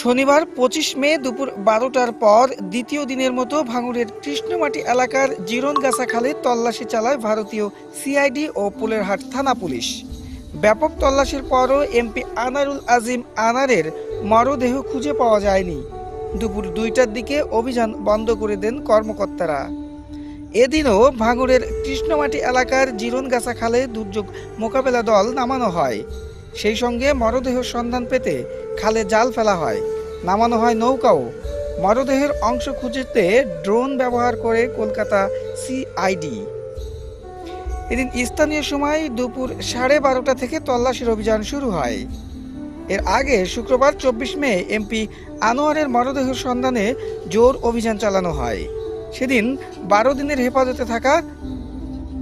শনিবার পঁচিশ মে দুপুর বারোটার পর দ্বিতীয় দিনের মতো ভাঙুরের কৃষ্ণমাটি এলাকার জিরনগাছা খালে তল্লাশি চালায় ভারতীয় সিআইডি ও পুলেরহাট থানা পুলিশ। ব্যাপক তল্লাশির পরও এমপি আনারুল আজিম আনারের মরদেহ খুঁজে পাওয়া যায়নি। দুপুর দুইটার দিকে অভিযান বন্ধ করে দেন কর্মকর্তারা। এদিনও ভাঙুরের কৃষ্ণমাটি এলাকার জিরনগাছা খালে দুর্যোগ মোকাবেলা দল নামানো হয়। সেই সঙ্গে মরদেহ সন্ধান পেতে খালে জাল ফেলা হয়। নামানো হয় নৌকাও। মরদেহের অংশ খুঁজতে ড্রোন ব্যবহার করে কলকাতা সিআইডি এদিন স্থানীয় সময় দুপুর সাড়ে বারোটা থেকে তল্লাশির অভিযান শুরু হয়। এর আগে শুক্রবার চব্বিশ মে এমপি আনোয়ারের মরদেহের সন্ধানে জোর অভিযান চালানো হয়। সেদিন বারো দিনের হেফাজতে থাকা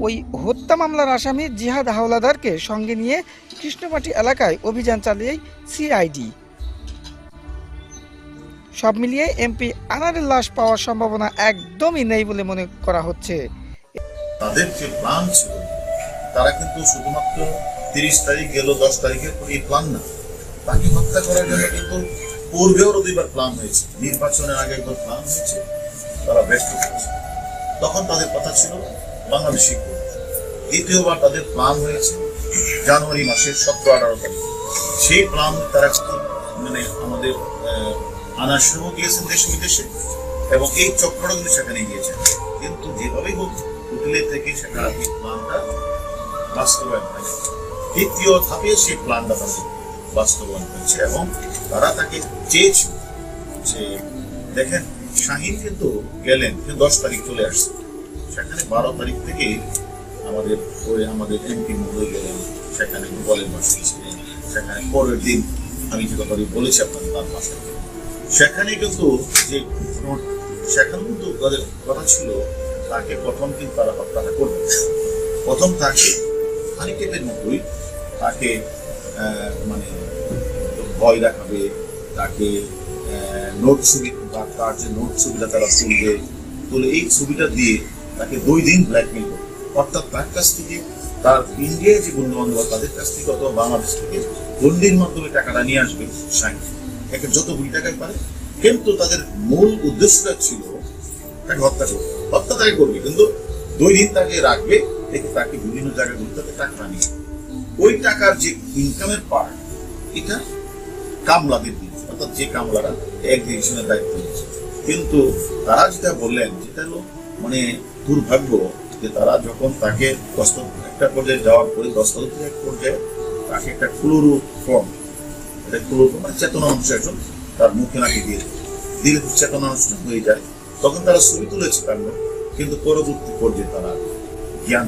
ওই হত্যা মামলার আসামি জিহাদ হাওলাদারকে সঙ্গে নিয়ে কৃষ্ণপাটি এলাকায় অভিযান চালিয়ে সিআইডি। সব মিলিয়ে এমপি আনারের লাশ পাওয়ার সম্ভাবনা একদমই নেই বলে মনে করা হচ্ছে। তাদের যে প্ল্যান ছিল, তারা কিন্তু শুধুমাত্র তিরিশ তারিখ গেল, দশ এই প্ল্যান না, তাকে হত্যা করার জন্য কিন্তু পূর্বেও দুইবার প্ল্যান হয়েছে। নির্বাচনের আগে একবার প্ল্যান হয়েছে, তারা ব্যস্ত তখন তাদের কথা ছিল বাংলাদেশি দ্বিতীয়বার তাদের প্ল্যান হয়েছে জানুয়ারি মাসের সতেরো আঠারো তারিখ। সেই প্ল্যান তারা মানে আমাদের আনার সঙ্গে গিয়েছেন দেশ বিদেশে এবং এই চক্রটা কিন্তু সেখানে গিয়েছে। কিন্তু যেভাবেই হোক, হোটেলে থেকে সেটা এই প্ল্যানটা বাস্তবায়ন হয়েছে তৃতীয় ধাপে সেই প্ল্যানটা তাদের বাস্তবায়ন হয়েছে এবং তারা তাকে চেয়েছে যে, দেখেন, শাহিন কিন্তু গেলেন দশ তারিখ চলে আসছে। সেখানে বারো তারিখ থেকে আমাদের ওই আমাদের এমপি মহোদয় গেলেন। সেখানে বলেন সেখানে পরের দিন আমি যে কথা বলেছি আপনাদের তার বাসায় সেখানে কিন্তু যে সেখানে কিন্তু তাদের কথা ছিল, তাকে প্রথম কিন্তু তারা হত্যাটা করবে। প্রথম তাকে হানিকেটের মতোই তাকে মানে ভয় দেখাবে, তাকে নোট ছবি তার যে নোট ছবিটা তারা তুলবে, তুলে এই ছবিটা দিয়ে তাকে দুই দিন ব্ল্যাকমেল করবে অর্থাৎ তার কাছ থেকে তার ইন্ডিয়ায় যে বন্ধু বান্ধব তাদের কাছ থেকে অথবা বাংলাদেশ থেকে গন্ডির মাধ্যমে টাকাটা নিয়ে আসবে সাইন। একে যত কোটি টাকায় পারে, কিন্তু তাদের মূল উদ্দেশ্যটা ছিল তাকে হত্যা করবে হত্যা তাকে করবে, কিন্তু দুই দিন তাকে রাখবে, রেখে তাকে বিভিন্ন জায়গায় ঘুরতে টাকা নিয়ে। ওই টাকার যে ইনকামের পার্ট এটা কামলাদের দিচ্ছে অর্থাৎ যে কামলারা এগ্রিগেশনের দায়িত্ব নিচ্ছে কিন্তু তারা যেটা বললেন, যেটা হলো মানে দুর্ভাগ্য যে তারা যখন তাকে একটা পর্যায়ে যাওয়ার পরে দস্তাবেজের এক পর্যায়ে তাকে একটা ক্লোরো ফর্ম, এটা ক্লোরো মানে চেতনা অংশ তার মুখে নাকি দিয়ে। দিলে চেতনা অনুষ্ঠান হয়ে যায়। তখন তারা ছবি তুলেছে কাণ্ড কিন্তু পরবর্তী পর্যায়ে তারা জ্ঞান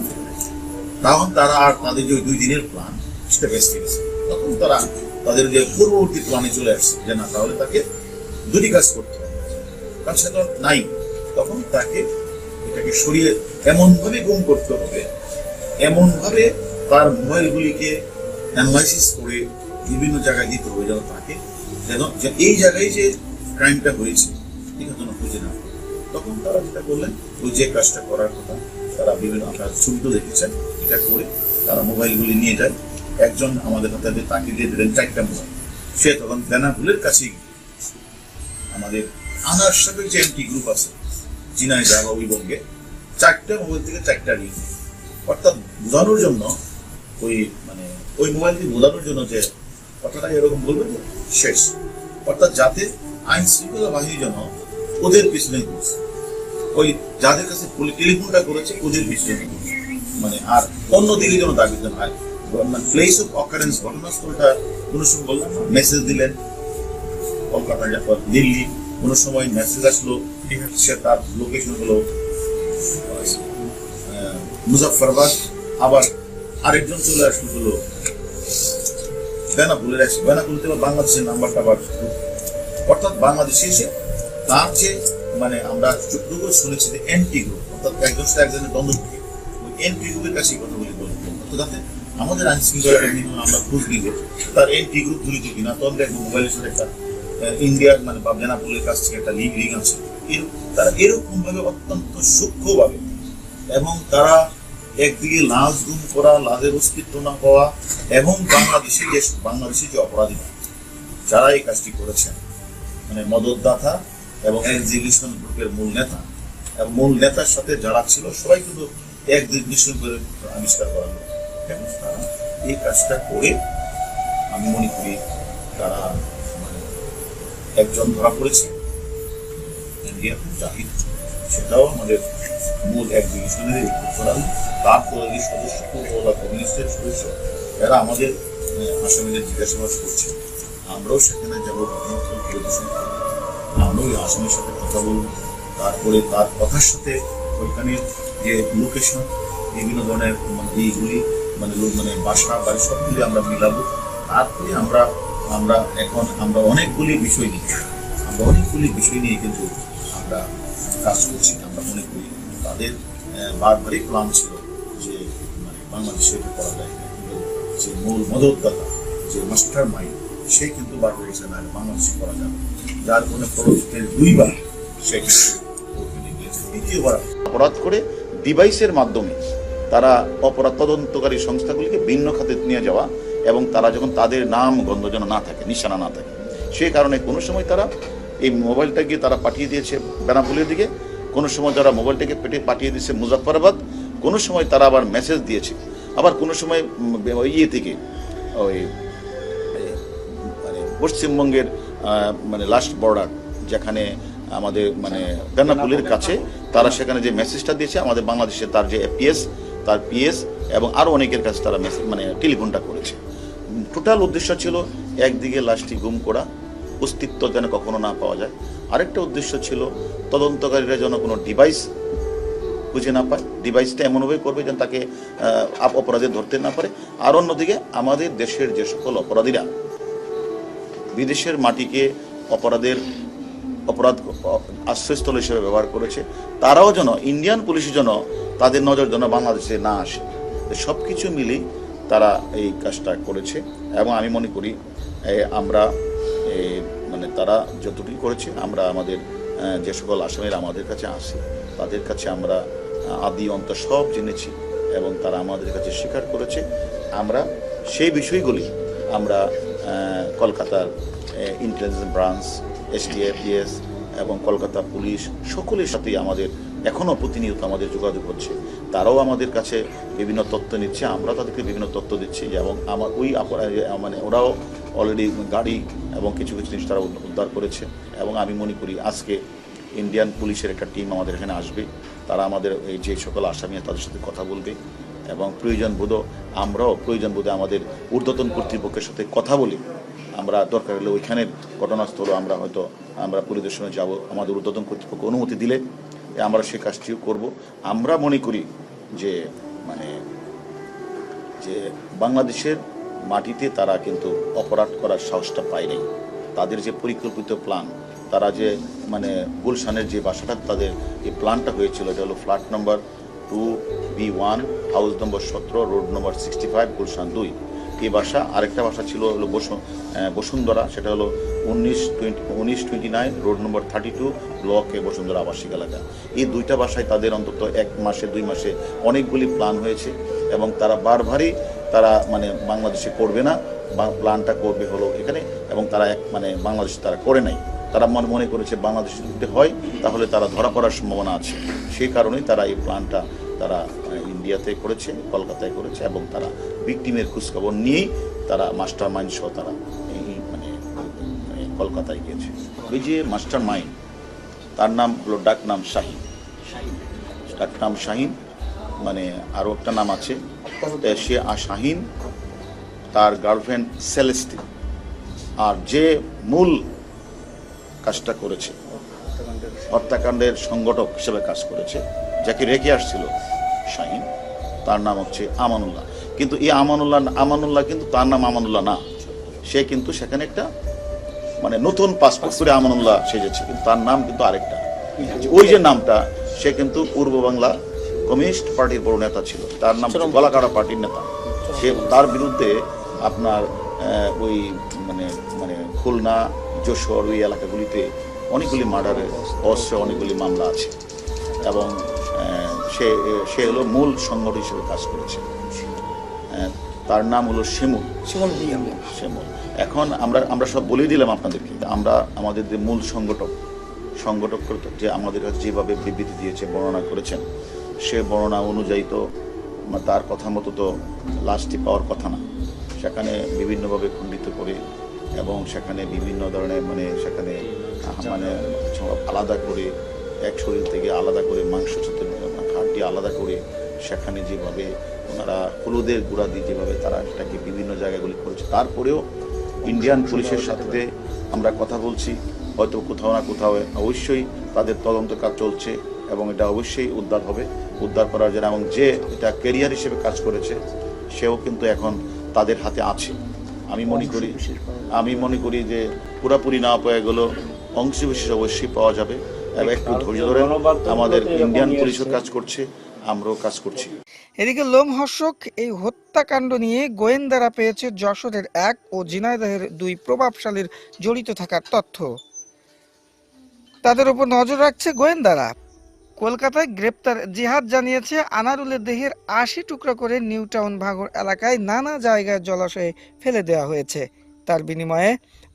তখন তারা আর তাদের যে দুই দিনের প্ল্যান সেটা বেঁচে গেছে তখন তারা তাদের যে পূর্ববর্তী প্ল্যানে চলে আসছে যে না, তাহলে তাকে দুটি কাজ করতে হবে। কারণ সেটা তো নাই। তখন তাকে এটাকে সরিয়ে এমনভাবে গুম করতে হবে, এমনভাবে তার মোবাইলগুলিকে অ্যানালাইসিস করে বিভিন্ন জায়গায় দিতে হবে যেন তাকে যেন এই জায়গায় যে ক্রাইমটা হয়েছে এটা যেন খুঁজে না তখন তারা যেটা করলেন, ওই যে কাজটা করার কথা, তারা বিভিন্ন আপনার ছবি তো দেখেছেন এটা করে তারা মোবাইলগুলি নিয়ে যায়। একজন আমাদের হাতে তাকে দিয়ে দিলেন চারটা মোবাইল, সে তখন বেনাপুলের কাছেই আমাদের আনার সাথে যে এমটি গ্রুপ আছে জিনাইদা বা উইবঙ্গে চারটা মোবাইল থেকে চারটা রিং অর্থাৎ বোঝানোর জন্য ওই মানে ওই মোবাইলটি বোঝানোর জন্য যে কথাটা এরকম বলবে যে শেষ। অর্থাৎ যাতে আইন শৃঙ্খলা বাহিনী যেন ওদের পিছনে ঘুরছে। ওই যাদের কাছে টেলিফোনটা করেছে, ওদের পিছনে ঘুরছে। মানে আর অন্য দিকে যেন দাবি দেন হয়। মানে প্লেস অফ অকারেন্স ঘটনাস্থলটা কোনো সময় বললাম মেসেজ দিলেন। কলকাতা দিল্লি। কোনো সময় মেসেজ আসলো সে তার লোকেশন হলো আহ, মুজাফফরাবাদ আবার আরেকজন চলে আসলো হলো বেনাপুলের আসে বেনাপুলতে বাংলাদেশের নাম্বারটা আবার অর্থাৎ বাংলাদেশে এসে তার যে মানে আমরা যতটুকু শুনেছি যে এনটি গ্রুপ অর্থাৎ একজন সাথে একজনের দ্বন্দ্ব ওই এনটি গ্রুপের কাছে কথা বলে বলি। তো যাতে আমাদের আইন আমরা খোঁজ নিব তার এনটি গ্রুপ জড়িত কিনা তো আমরা মোবাইলের সাথে একটা ইন্ডিয়ার মানে বা বেনাপুলের কাছ থেকে একটা লিঙ্ক লিঙ্ক আছে। তারা এরকম ভাবে অত্যন্ত সূক্ষ্মভাবে এবং তারা একদিকে লাশ গুম করা, লাশের অস্তিত্ব না পাওয়া এবং বাংলাদেশি যে বাংলাদেশি যে অপরাধীরা যারা এই কাজটি করেছেন মানে মদতদাতা এবং এক্সিবিশন গ্রুপের মূল নেতা এবং মূল নেতার সাথে যারা ছিল, সবাই কিন্তু এক নির্দিষ্ট করে আবিষ্কার করা হলো। এবং তারা এই কাজটা করে, আমি মনে করি তারা একজন ধরা পড়েছে। জাহিদ সেটাও আমাদের মূল এক ডিভিশনের করা তারপরে এই সদস্য পূর্বলা কমিউনিস্টের সদস্য, এরা আমাদের আসামিদের জিজ্ঞাসাবাদ করছে। আমরাও সেখানে যাব পরিদর্শন আমরাও ওই আসামির সাথে কথা বলব। তারপরে তার কথার সাথে ওইখানে যে লোকেশন বিভিন্ন ধরনের মানে এইগুলি মানে মানে বাসা, বাড়ি সবগুলি আমরা মিলাবো। তারপরে আমরা আমরা এখন আমরা অনেকগুলি বিষয় নিয়ে, আমরা অনেকগুলি বিষয় নিয়ে কিন্তু আমরা কাজ করছি, আমরা মনে করি তাদের বারবারই প্ল্যান ছিল যে মানে বাংলাদেশে এটা করা যায় না। কিন্তু যে মূল মদতদাতা, যে মাস্টার মাইন্ড সে কিন্তু বারবার করেছে না বাংলাদেশে করা যাবে যার কোনো ফলশ্রুতিতে দুইবার সে দ্বিতীয়বার অপরাধ করে ডিভাইসের মাধ্যমে তারা অপরাধ তদন্তকারী সংস্থাগুলিকে ভিন্ন খাতে নিয়ে যাওয়া এবং তারা যখন তাদের নাম গন্ধ যেন না থাকে, নিশানা না থাকে। সেই কারণে কোনো সময় তারা এই মোবাইলটাকে তারা পাঠিয়ে দিয়েছে বেনাপুলের দিকে, কোনো সময় তারা মোবাইলটাকে পেটে পাঠিয়ে দিয়েছে মুজাফফরাবাদ, কোনো সময় তারা আবার মেসেজ দিয়েছে। আবার কোনো সময় ইয়ে থেকে, ওই মানে পশ্চিমবঙ্গের মানে লাস্ট বর্ডার যেখানে আমাদের মানে বেনাপুলের কাছে তারা সেখানে যে মেসেজটা দিয়েছে, আমাদের বাংলাদেশে তার যে এপিএস তার পিএস এবং আরও অনেকের কাছে তারা মেসেজ মানে টেলিফোনটা করেছে। টোটাল উদ্দেশ্য ছিল একদিকে লাশটি গুম করা, অস্তিত্ব যেন কখনো না পাওয়া যায়। আরেকটা উদ্দেশ্য ছিল তদন্তকারীরা যেন কোনো ডিভাইস খুঁজে না পায়। ডিভাইসটা এমনভাবে করবে যেন তাকে অপরাধে ধরতে না পারে। আর অন্যদিকে আমাদের দেশের যে সকল অপরাধীরা, বিদেশের মাটিকে অপরাধের অপরাধ, আশ্রয়স্থল হিসেবে ব্যবহার করেছে, তারাও যেন ইন্ডিয়ান পুলিশের যেন তাদের নজর যেন বাংলাদেশে না আসে। সব কিছু মিলেই তারা এই কাজটা করেছে এবং আমি মনে করি আমরা মানে তারা যতটুকু করেছে, আমরা আমাদের যে সকল আসামিরা আমাদের কাছে আসে, তাদের কাছে আমরা আদি অন্ত সব জেনেছি এবং তারা আমাদের কাছে স্বীকার করেছে। আমরা সেই বিষয়গুলি আমরা কলকাতার ইন্টেলিজেন্স ব্রাঞ্চ এসটিএফডিএস এবং কলকাতা পুলিশ সকলের সাথেই আমাদের এখনও প্রতিনিয়ত আমাদের যোগাযোগ হচ্ছে। তারাও আমাদের কাছে বিভিন্ন তথ্য নিচ্ছে, আমরা তাদেরকে বিভিন্ন তথ্য দিচ্ছি এবং আমার ওই মানে ওরাও অলরেডি গাড়ি এবং কিছু কিছু জিনিস তারা উদ্ধার করেছে এবং আমি মনে করি আজকে ইন্ডিয়ান পুলিশের একটা টিম আমাদের এখানে আসবে। তারা আমাদের এই যে সকল আসামি তাদের সাথে কথা বলবে এবং প্রয়োজন বোধ, আমরাও প্রয়োজন বোধে আমাদের ঊর্ধ্বতন কর্তৃপক্ষের সাথে কথা বলি আমরা দরকার হলে ওইখানের ঘটনাস্থল আমরা হয়তো আমরা পরিদর্শনে যাব। আমাদের ঊর্ধ্বতন কর্তৃপক্ষ অনুমতি দিলে আমরা সে কাজটিও করব। আমরা মনে করি যে মানে যে বাংলাদেশের মাটিতে তারা কিন্তু অপরাধ করার সাহসটা পায় নাই। তাদের যে পরিকল্পিত প্ল্যান, তারা যে মানে গুলশানের যে বাসাটা তাদের এই প্ল্যানটা হয়েছিল, এটা হলো flat number two B one, house number সতেরো, road number sixty five, Gulshan দুই। এই বাসা আরেকটা বাসা ছিল হলো বসু বসুন্ধরা, সেটা হলো উনিশ টোয়েন্টি উনিশ twenty nine, road number thirty two, ব্লকে বসুন্ধরা আবাসিক এলাকা। এই দুইটা বাসায় তাদের অন্তত এক মাসে, দুই মাসে অনেকগুলি প্ল্যান হয়েছে এবং তারা বারবারই তারা মানে বাংলাদেশে করবে না, বা প্ল্যানটা করবে হলো এখানে এবং তারা এক মানে বাংলাদেশে তারা করে নাই। তারা মনে মনে করেছে বাংলাদেশে যদি হয় তাহলে তারা ধরা পড়ার সম্ভাবনা আছে। সেই কারণেই তারা এই প্ল্যানটা তারা ইন্ডিয়াতে করেছে, কলকাতায় করেছে, এবং তারা ভিকটিমের খোঁজখবর নিয়েই তারা মাস্টার মাইন্ড সহ তারা এই মানে মানে কলকাতায় গিয়েছে। ওই যে মাস্টার মাইন্ড তার নাম হলো ডাক নাম শাহিন। ডাক নাম শাহিন মানে আরও একটা নাম আছে সে শাহিন, তার গার্লফ্রেন্ড সেলেস্টি আর যে মূল কাজটা করেছে, হত্যাকাণ্ডের সংগঠক হিসেবে কাজ করেছে, যাকে রেখে আসছিল শাহিন, তার নাম হচ্ছে আমানুল্লাহ। কিন্তু এই আমানুল্লাহ আমানুল্লাহ কিন্তু তার নাম আমানুল্লাহ না। সে কিন্তু সেখানে একটা মানে নতুন পাসপোর্ট করে আমানুল্লাহ সেজেছে। কিন্তু তার নাম কিন্তু আরেকটা। ওই যে নামটা, সে কিন্তু পূর্ব বাংলা কমিউনিস্ট পার্টির বড় নেতা ছিল। তার নাম গলাকাড়া পার্টির নেতা। সে তার বিরুদ্ধে আপনার ওই মানে মানে খুলনা, যশোর ওই এলাকাগুলিতে অনেকগুলি মার্ডারের অস্ত্র অনেকগুলি মামলা আছে। এবং সে সে হলো মূল সংগঠন হিসেবে কাজ করেছে। তার নাম হলো শিমুল। ভুইয়া শ্যামল এখন আমরা আমরা সব বলেই দিলাম আপনাদেরকে আমরা আমাদের যে মূল সংগঠক সংগঠক যে আমাদের কাছে যেভাবে বিবৃতি দিয়েছে বর্ণনা করেছেন সে বর্ণনা অনুযায়ী তো তার কথা মতো তো লাশটি পাওয়ার কথা না। সেখানে বিভিন্নভাবে খণ্ডিত করে এবং সেখানে বিভিন্ন ধরনের মানে সেখানে মানে আলাদা করে এক শরীর থেকে আলাদা করে মাংস আলাদা করে সেখানে যেভাবে ওনারা হলুদের গুঁড়া দিয়ে যেভাবে তারা সেটাকে বিভিন্ন জায়গাগুলি করেছে। তারপরেও ইন্ডিয়ান পুলিশের সাথে আমরা কথা বলছি, হয়তো কোথাও না কোথাও অবশ্যই তাদের তদন্ত কাজ চলছে এবং এটা অবশ্যই উদ্ধার হবে। উদ্ধার করার জন্য এবং যে এটা ক্যারিয়ার হিসেবে কাজ করেছে, সেও কিন্তু এখন তাদের হাতে আছে। আমি মনে করি, আমি মনে করি যে পুরাপুরি না পাওয়া গেলেও অংশ বিশেষ অবশ্যই পাওয়া যাবে। একটু ধৈর্য ধরে আমাদের ইন্ডিয়ান পুলিশও কাজ করছে আমরাও কাজ করছি। এদিকে লোমহর্ষক এই হত্যাকাণ্ড নিয়ে গোয়েন্দারা পেয়েছে যশোরের এক ও ঝিনাইদহের দুই প্রভাবশালীর জড়িত থাকার তথ্য। তাদের উপর নজর রাখছে গোয়েন্দারা। কলকাতায় গ্রেপ্তার জিহাদ জানিয়েছে আনারুলের দেহের আশি টুকরা করে নিউ টাউন ভাঙর এলাকায় নানা জায়গায় জলাশয়ে ফেলে দেওয়া হয়েছে। তার বিনিময়ে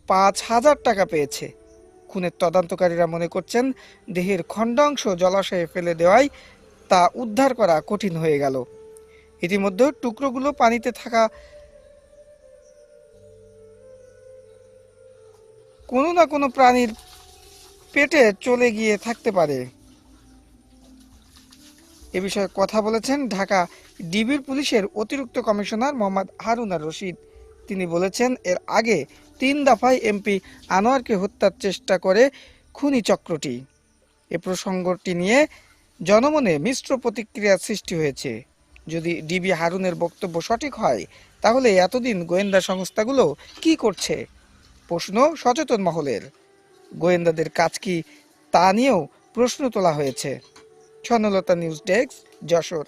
পাঁচ হাজার টাকা পেয়েছে। খুনের তদন্তকারীরা মনে করছেন দেহের খণ্ডাংশ জলাশয়ে ফেলে দেওয়ায় তা উদ্ধার করা কঠিন হয়ে গেল। ইতিমধ্যে টুকরোগুলো পানিতে থাকা কোনো না কোনো প্রাণীর পেটে চলে গিয়ে থাকতে পারে। এ বিষয়ে কথা বলেছেন ঢাকা ডিবির পুলিশের অতিরিক্ত কমিশনার মোহাম্মদ হারুনার রশিদ। তিনি বলেছেন, এর আগে তিন দফায় এমপি আনোয়ারকে হত্যার চেষ্টা করে খুনি চক্রটি। এ প্রসঙ্গটি নিয়ে জনমনে মিশ্র প্রতিক্রিয়ার সৃষ্টি হয়েছে। যদি ডিবি হারুনের বক্তব্য সঠিক হয়, তাহলে এতদিন গোয়েন্দা সংস্থাগুলো কি করছে? প্রশ্ন সচেতন মহলের। গোয়েন্দাদের কাজ কি তা নিয়েও প্রশ্ন তোলা হয়েছে। Swarnalata news desk, Jessore.